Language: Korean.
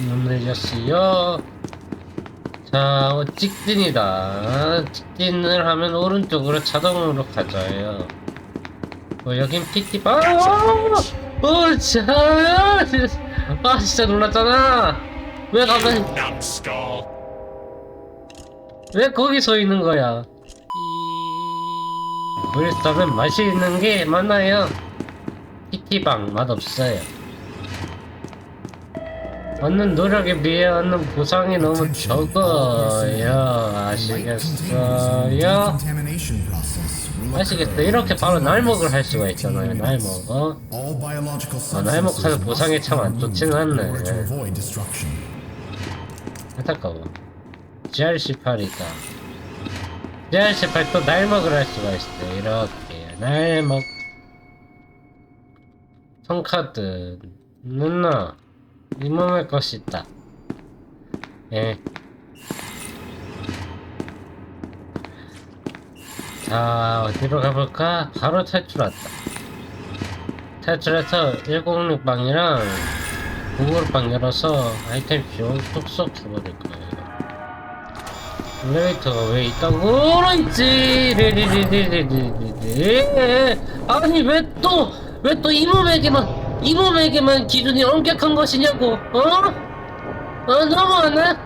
눈을 열었어요. 자, 어, 직진이다. 직진을 하면 오른쪽으로 자동으로 가져요. 어, 여긴 PT, 아! 어, 자, 아, 진짜 놀랐잖아. 왜 Numbskull. 왜 거기 서 있는 거야? 물싸면 맛이 있는 게 많아요. PT방 맛없어요. 얻는 노력에 비해 얻는 보상이 너무 적어요. 아시겠어요? 아시겠어요? 이렇게 바로 날먹을 할 수가 있잖아요. 날먹어. 아, 날먹하는 보상이 참 안 좋진 않네. 안타까워. GR18이다. GR18 또 날먹을 할 수가 있어요. 이렇게 날먹. 성카드 누나 이 몸의 것이다. 예. 자 어디로 가볼까? 바로 탈출한다. 탈출해서 106방이랑 956방 열어서 아이템 쏙쏙 줘버릴 거예요. 엘리베이터가 왜 있다고 있지? 리리리리리리리 아니 왜 또 왜 또이 몸에게만 이 몸에게만 기준이 엄격한 것이냐고 어? 어 너무하네